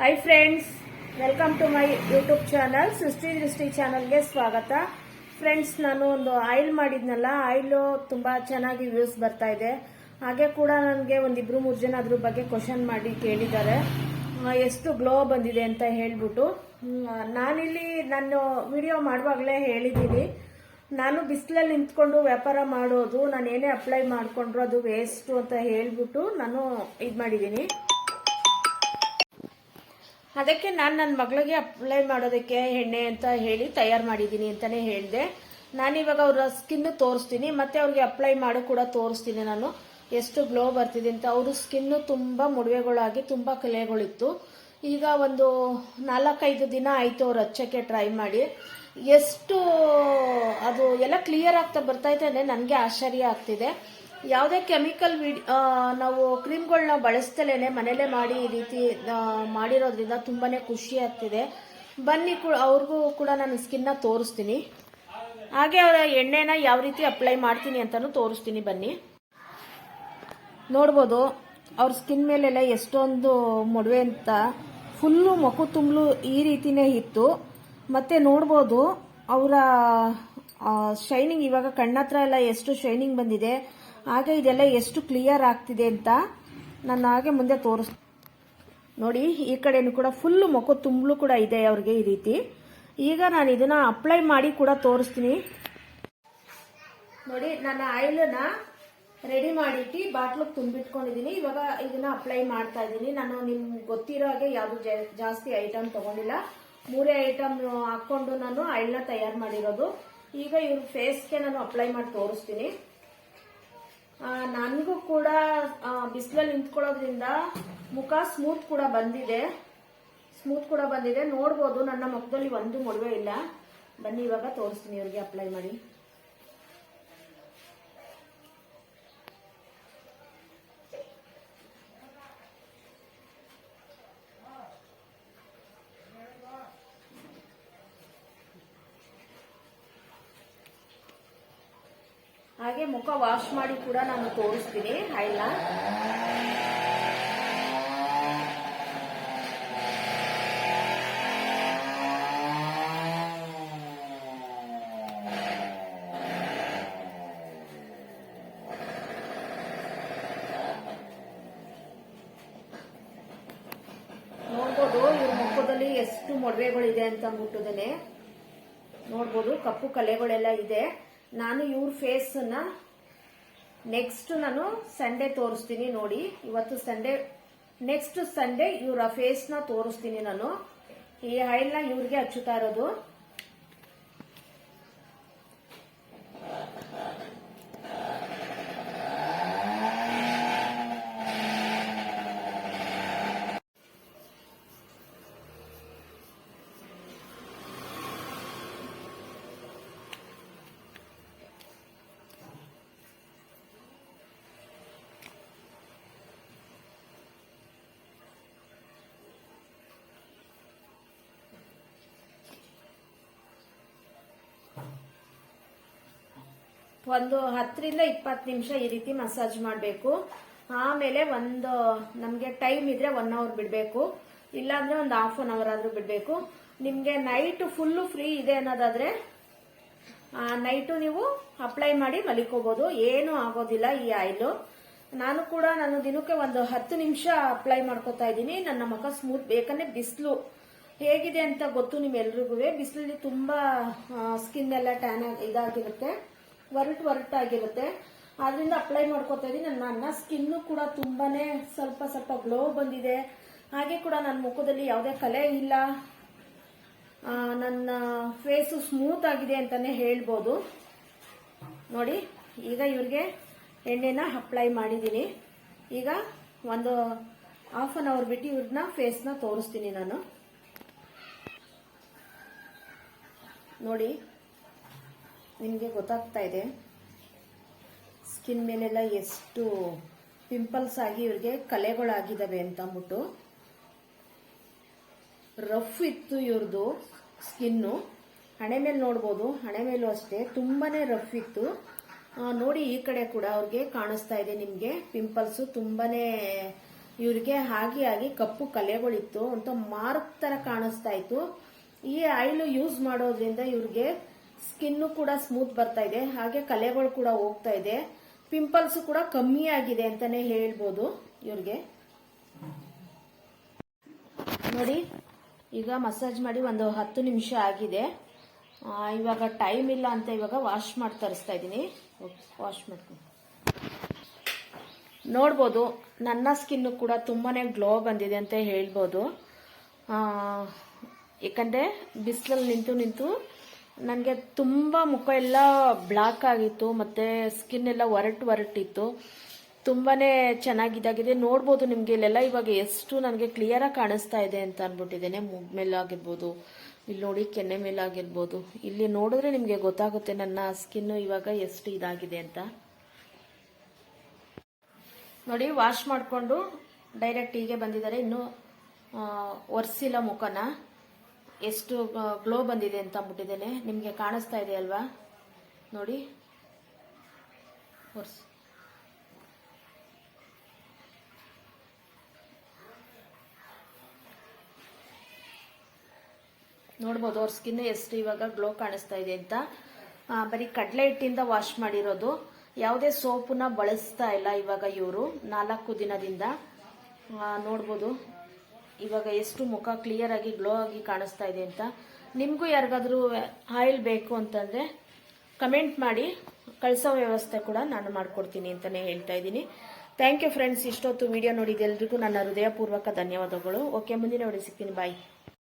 Hi friends welcome to my YouTube channel Srishti Drishti ಚಾನಲ್ಗೆ ಸ್ವಾಗತ. Friends ನಾನು ಒಂದು ಆಯಿಲ್ ಮಾಡಿದ್ನಲ್ಲ ಆಯಿಲು ತುಂಬ ಚೆನ್ನಾಗಿ ವ್ಯೂಸ್ ಬರ್ತಾ ಇದೆ. ಹಾಗೆ ಕೂಡ ನನಗೆ ಒಂದಿಬ್ರು ಮೂರು ಜನ ಅದ್ರ ಬಗ್ಗೆ ಕ್ವಶನ್ ಮಾಡಿ ಕೇಳಿದ್ದಾರೆ. ಎಷ್ಟು ಗ್ಲೋ ಬಂದಿದೆ ಅಂತ ಹೇಳ್ಬಿಟ್ಟು. ನಾನಿಲ್ಲಿ ನಾನು ವಿಡಿಯೋ ಮಾಡುವಾಗಲೇ ಹೇಳಿದ್ದೀನಿ. ನಾನು ಬಿಸಿಲಲ್ಲಿ ನಿಂತ್ಕೊಂಡು ವ್ಯಾಪಾರ ಮಾಡೋದು ನಾನು ಏನೇ ಅಪ್ಲೈ ಮಾಡಿಕೊಂಡ್ರು ಅದು ವೇಸ್ಟು ಅಂತ ಹೇಳ್ಬಿಟ್ಟು ನಾನು ಇದು ಮಾಡಿದ್ದೀನಿ. ಅದಕ್ಕೆ ನಾನು ನನ್ನ ಮಗಳಿಗೆ ಅಪ್ಲೈ ಮಾಡೋದಕ್ಕೆ ಎಣ್ಣೆ ಅಂತ ಹೇಳಿ ತಯಾರು ಮಾಡಿದ್ದೀನಿ ಅಂತಲೇ ಹೇಳಿದೆ. ನಾನಿವಾಗ ಅವ್ರ ಸ್ಕಿನ್ ತೋರಿಸ್ತೀನಿ, ಮತ್ತೆ ಅವ್ರಿಗೆ ಅಪ್ಲೈ ಮಾಡಿ ಕೂಡ ತೋರಿಸ್ತೀನಿ ನಾನು. ಎಷ್ಟು ಗ್ಲೋ ಬರ್ತಿದೆ ಅಂತ. ಅವರು ಸ್ಕಿನ್ನು ತುಂಬ ಮುಡುವೆಗಳಾಗಿ, ತುಂಬ ಕಲೆಗಳಿತ್ತು. ಈಗ ಒಂದು ನಾಲ್ಕೈದು ದಿನ ಆಯಿತು ಅವ್ರು ಹಚ್ಚೋಕ್ಕೆ ಟ್ರೈ ಮಾಡಿ. ಎಷ್ಟು ಅದು ಎಲ್ಲ ಕ್ಲಿಯರ್ ಆಗ್ತಾ ಬರ್ತಾ ಇದೆ ನನಗೆ ಆಶ್ಚರ್ಯ ಆಗ್ತಿದೆ. ಯಾವುದೇ ಕೆಮಿಕಲ್ ವಿಡಿ ನಾವು ಕ್ರೀಮ್ಗಳನ್ನ ಬಳಸ್ತಲೇ ಮನೇಲೇ ಮಾಡಿ ಈ ರೀತಿ ಮಾಡಿರೋದ್ರಿಂದ ತುಂಬಾ ಖುಷಿ ಆಗ್ತಿದೆ. ಬನ್ನಿ ಕೂಡ, ಅವ್ರಿಗೂ ಕೂಡ ನಾನು ಸ್ಕಿನ್ನ ತೋರಿಸ್ತೀನಿ. ಹಾಗೆ ಅವರ ಎಣ್ಣೆನ ಯಾವ ರೀತಿ ಅಪ್ಲೈ ಮಾಡ್ತೀನಿ ಅಂತಲೂ ತೋರಿಸ್ತೀನಿ ಬನ್ನಿ. ನೋಡ್ಬೋದು, ಅವ್ರ ಸ್ಕಿನ್ ಮೇಲೆಲ್ಲ ಎಷ್ಟೊಂದು ಮೊಡವೆ ಅಂತ. ಫುಲ್ಲು ಮೊಕು ತುಂಬಲು ಈ ರೀತಿನೇ ಇತ್ತು. ಮತ್ತೆ ನೋಡ್ಬೋದು, ಅವರ ಶೈನಿಂಗ್ ಇವಾಗ ಕಣ್ಣತ್ರ ಎಲ್ಲ ಎಷ್ಟು ಶೈನಿಂಗ್ ಬಂದಿದೆ. ಹಾಗೆ ಇದೆಲ್ಲ ಎಷ್ಟು ಕ್ಲಿಯರ್ ಆಗ್ತಿದೆ ಅಂತ ನಾನು ಹಾಗೆ ಮುಂದೆ ತೋರಿಸ್ ನೋಡಿ, ಈ ಕಡೆನೂ ಕೂಡ ಫುಲ್ಲು ಮೊಕ ತುಂಬಲು ಕೂಡ ಇದೆ ಅವ್ರಿಗೆ ಈ ರೀತಿ. ಈಗ ನಾನು ಇದನ್ನ ಅಪ್ಲೈ ಮಾಡಿ ಕೂಡ ತೋರಿಸ್ತೀನಿ. ನೋಡಿ, ನನ್ನ ಆಯಿಲನ್ನ ರೆಡಿ ಮಾಡಿಟ್ಟು ಬಾಟ್ಲಿಗೆ ತುಂಬಿಟ್ಕೊಂಡಿದ್ದೀನಿ. ಇವಾಗ ಇದನ್ನ ಅಪ್ಲೈ ಮಾಡ್ತಾ ಇದ್ದೀನಿ. ನಾನು ನಿಮ್ಗೆ ಗೊತ್ತಿರೋ ಹಾಗೆ ಯಾವುದು ಜಾಸ್ತಿ ಐಟಮ್ ತಗೊಂಡಿಲ್ಲ. ಮೂರೇ ಐಟಮ್ ಹಾಕೊಂಡು ನಾನು ಆಯಿಲ್ನ ತಯಾರು ಮಾಡಿರೋದು. ಈಗ ಇವ್ರ ಫೇಸ್ಗೆ ನಾನು ಅಪ್ಲೈ ಮಾಡಿ ತೋರಿಸ್ತೀನಿ. ನನಗೂ ಕೂಡ ಬಿಸಿಲಲ್ಲಿ ನಿಂತ್ಕೊಳ್ಳೋದ್ರಿಂದ ಮುಖ ಸ್ಮೂತ್ ಕೂಡ ಬಂದಿದೆ. ಸ್ಮೂತ್ ಕೂಡ ಬಂದಿದೆ. ನೋಡ್ಬೋದು, ನನ್ನ ಮುಖದಲ್ಲಿ ಒಂದು ಮೊಡವೆ ಇಲ್ಲ. ಬನ್ನಿ, ಇವಾಗ ತೋರಿಸ್ತೀನಿ ಅವ್ರಿಗೆ ಅಪ್ಲೈ ಮಾಡಿ. ಹಾಗೆ ಮುಖ ವಾಶ್ ಮಾಡಿ ಕೂಡ ನಾನು ತೋರಿಸ್ತೀನಿ. ಹೈಲ ನೋಡ್ಬೋದು ಮುಖದಲ್ಲಿ ಎಷ್ಟು ಮೊಡವೆಗಳಿದೆ ಅಂತ ಅಂದ್ಬಿಟ್ಟುದೇನೆ ನೋಡ್ಬೋದು, ಕಪ್ಪು ಕಲೆಗಳೆಲ್ಲ ಇದೆ. ನಾನು ಇವ್ರ ಫೇಸನ್ನ ನೆಕ್ಸ್ಟ್ ನಾನು ಸಂಡೇ ತೋರಿಸ್ತೀನಿ ನೋಡಿ. ಇವತ್ತು ಸಂಡೇ ನೆಕ್ಸ್ಟ್ ಸಂಡೇ ಇವರ ಫೇಸ್ನ ತೋರಿಸ್ತೀನಿ ನಾನು. ಈ ಆಯಿಲ್ನ ಇವ್ರಿಗೆ ಹಚ್ಚುತ್ತಾ ಇರೋದು. ಒಂದು ಹತ್ತರಿಂದ ಇಪ್ಪತ್ತು ನಿಮಿಷ ಈ ರೀತಿ ಮಸಾಜ್ ಮಾಡಬೇಕು. ಆಮೇಲೆ ಒಂದು, ನಮಗೆ ಟೈಮ್ ಇದ್ರೆ ಒನ್ ಅವರ್ ಬಿಡಬೇಕು. ಇಲ್ಲಾಂದ್ರೆ ಒಂದು ಹಾಫ್ ಅನ್ ಅವರ್ ಆದ್ರೂ ಬಿಡಬೇಕು. ನಿಮಗೆ ನೈಟ್ ಫುಲ್ಲು ಫ್ರೀ ಇದೆ ಅನ್ನೋದಾದ್ರೆ ನೈಟು ನೀವು ಅಪ್ಲೈ ಮಾಡಿ ಮಲಿಕೋಬಹುದು ಏನು ಆಗೋದಿಲ್ಲ ಈ ಆಯಿಲು ನಾನು ಕೂಡ ನಾನು ದಿನಕ್ಕೆ ಒಂದು ಹತ್ತು ನಿಮಿಷ ಅಪ್ಲೈ ಮಾಡ್ಕೋತಾ ಇದ್ದೀನಿ. ನನ್ನ ಮುಖ ಸ್ಮೂತ್ ಬೇಕಂದ್ರೆ ಬಿಸಿಲು ಹೇಗಿದೆ ಅಂತ ಗೊತ್ತು ನಿಮ್ಮೆಲ್ರಿಗೂ. ಬಿಸಿಲಲ್ಲಿ ತುಂಬಾ ಸ್ಕಿನ್ ಎಲ್ಲ ಟ್ಯಾನ್ ಇದಾಗಿರುತ್ತೆ. ಒರಟು ಒರಟಾಗಿರುತ್ತೆ. ಅದರಿಂದ ಅಪ್ಲೈ ಮಾಡ್ಕೋತಾ ಇದ್ದೀನಿ. ನನ್ನ ಸ್ಕಿನ್ನು ಕೂಡ ತುಂಬಾನೇ ಸ್ವಲ್ಪ ಸ್ವಲ್ಪ ಗ್ಲೋ ಬಂದಿದೆ. ಹಾಗೆ ಕೂಡ ನನ್ನ ಮುಖದಲ್ಲಿ ಯಾವುದೇ ಕಲೆ ಇಲ್ಲ. ನನ್ನ ಫೇಸು ಸ್ಮೂತ್ ಆಗಿದೆ ಅಂತಾನೆ ಹೇಳ್ಬೋದು. ನೋಡಿ, ಈಗ ಇವ್ರಿಗೆ ಎಣ್ಣೆನ ಅಪ್ಲೈ ಮಾಡಿದ್ದೀನಿ. ಈಗ ಒಂದು ಹಾಫ್ ಅನ್ ಅವರ್ ಬಿಟ್ಟು ಇವ್ರನ್ನ ಫೇಸ್ನ ತೋರಿಸ್ತೀನಿ ನಾನು. ನೋಡಿ ನಿಮಗೆ ಗೊತ್ತಾಗ್ತಾ ಇದೆ. ಸ್ಕಿನ್ ಮೇಲೆಲ್ಲ ಎಷ್ಟು ಪಿಂಪಲ್ಸ್ ಆಗಿ ಇವ್ರಿಗೆ ಕಲೆಗಳಾಗಿದ್ದಾವೆ ಅಂತ ಅಂದ್ಬಿಟ್ಟು. ರಫ್ ಇತ್ತು ಇವ್ರದ್ದು ಸ್ಕಿನ್ನು. ಹಣೆ ಮೇಲೆ ನೋಡ್ಬೋದು, ಹಣೆ ಮೇಲೂ ಅಷ್ಟೇ. ತುಂಬಾ ರಫ್ ಇತ್ತು. ನೋಡಿ ಈ ಕಡೆ ಕೂಡ ಅವ್ರಿಗೆ ಕಾಣಿಸ್ತಾ ಇದೆ ನಿಮಗೆ. ಪಿಂಪಲ್ಸು ತುಂಬಾ ಇವ್ರಿಗೆ ಹಾಗೆ ಆಗಿ ಕಪ್ಪು ಕಲೆಗಳಿತ್ತು ಅಂತ ಮಾರ್ಕ್ ಥರ ಕಾಣಿಸ್ತಾ ಇತ್ತು. ಈ ಆಯಿಲು ಯೂಸ್ ಮಾಡೋದ್ರಿಂದ ಇವ್ರಿಗೆ ಸ್ಕಿನ್ ಕೂಡ ಸ್ಮೂತ್ ಬರ್ತಾ ಇದೆ, ಹಾಗೆ ಕಲೆಗಳು ಕೂಡ ಹೋಗ್ತಾ ಇದೆ. ಪಿಂಪಲ್ಸ್ ಕೂಡ ಕಮ್ಮಿ ಆಗಿದೆ ಅಂತಾನೆ ಹೇಳ್ಬೋದು ಇವ್ರಿಗೆ. ನೋಡಿ, ಈಗ ಮಸಾಜ್ ಮಾಡಿ ಒಂದು ಹತ್ತು ನಿಮಿಷ ಆಗಿದೆ. ಇವಾಗ ಟೈಮ್ ಇಲ್ಲ ಅಂತ ಇವಾಗ ವಾಶ್ ಮಾಡಿ ತರಿಸ್ತಾ ಇದ್ದೀನಿ. ವಾಶ್ ಮಾಡ್ತೀನಿ ನೋಡ್ಬೋದು, ನನ್ನ ಸ್ಕಿನ್ ಕೂಡ ತುಂಬಾನೇ ಗ್ಲೋ ಬಂದಿದೆ ಅಂತ ಹೇಳ್ಬೋದು. ಏಕೆಂದರೆ ಬಿಸಿಲಲ್ಲಿ ನಿಂತು ನಿಂತು ನನಗೆ ತುಂಬ ಮುಖ ಎಲ್ಲ ಬ್ಲಾಕ್ ಆಗಿತ್ತು, ಮತ್ತು ಸ್ಕಿನ್ ಎಲ್ಲ ಒರಟು ಒರಟಿತ್ತು. ತುಂಬಾ ಚೆನ್ನಾಗಿದ್ದಾಗಿದೆ. ನೋಡ್ಬೋದು ನಿಮಗೆ ಇಲ್ಲೆಲ್ಲ ಇವಾಗ ಎಷ್ಟು ನನಗೆ ಕ್ಲಿಯರಾಗಿ ಕಾಣಿಸ್ತಾ ಇದೆ ಅಂತ ಅಂದ್ಬಿಟ್ಟಿದ್ದೇನೆ ಮೇಲೆ ಆಗಿರ್ಬೋದು ಇಲ್ಲಿ ನೋಡಿ ಕೆನ್ನೆ ಮೇಲೆ ಆಗಿರ್ಬೋದು ಇಲ್ಲಿ ನೋಡಿದ್ರೆ ನಿಮಗೆ ಗೊತ್ತಾಗುತ್ತೆ ನನ್ನ ಸ್ಕಿನ್ನು ಇವಾಗ ಎಷ್ಟು ಇದಾಗಿದೆ ಅಂತ. ನೋಡಿ ವಾಶ್ ಮಾಡಿಕೊಂಡು ಡೈರೆಕ್ಟ್ ಹೀಗೆ ಬಂದಿದ್ದಾರೆ. ಇನ್ನು ಒರೆಸಿಲ್ಲ ಮುಖನ. ಎಷ್ಟು ಗ್ಲೋ ಬಂದಿದೆ ಅಂತ ಅಂದ್ಬಿಟ್ಟಿದ್ದೇನೆ. ನಿಮಗೆ ಕಾಣಿಸ್ತಾ ಇದೆ ಅಲ್ವಾ? ನೋಡಿ. ನೋಡ್ಬೋದು, ಅವ್ರ ಸ್ಕಿನ್ ಎಷ್ಟು ಇವಾಗ ಗ್ಲೋ ಕಾಣಿಸ್ತಾ ಇದೆ ಅಂತ. ಬರೀ ಕಡಲೆ ಹಿಟ್ಟಿಂದ ವಾಶ್ ಮಾಡಿರೋದು. ಯಾವುದೇ ಸೋಪನ್ನ ಬಳಸ್ತಾ ಇಲ್ಲ ಇವಾಗ ಇವರು ನಾಲ್ಕು ದಿನದಿಂದ. ನೋಡ್ಬೋದು. ಇವಾಗ ಎಷ್ಟು ಮುಖ ಕ್ಲಿಯರ್ ಆಗಿ ಗ್ಲೋ ಆಗಿ ಕಾಣಿಸ್ತಾ ಇದೆ ಅಂತ ನಿಮಗೂ ಯಾರಿಗಾದ್ರೂ ಆಯಿಲ್ ಬೇಕು ಅಂತಂದರೆ ಕಮೆಂಟ್ ಮಾಡಿ, ಕಳಿಸೋ ವ್ಯವಸ್ಥೆ ಕೂಡ ನಾನು ಮಾಡಿಕೊಡ್ತೀನಿ ಅಂತಲೇ ಹೇಳ್ತಾ ಇದ್ದೀನಿ. ಥ್ಯಾಂಕ್ ಯು ಫ್ರೆಂಡ್ಸ್ ಇಷ್ಟೊತ್ತು ವಿಡಿಯೋ ನೋಡಿದ ಎಲ್ರಿಗೂ ನನ್ನ ಹೃದಯಪೂರ್ವಕ ಧನ್ಯವಾದಗಳು. ಓಕೆ ಮುಂದಿನ ನೋಡಿ ಸಿಗ್ತೀನಿ. ಬಾಯ್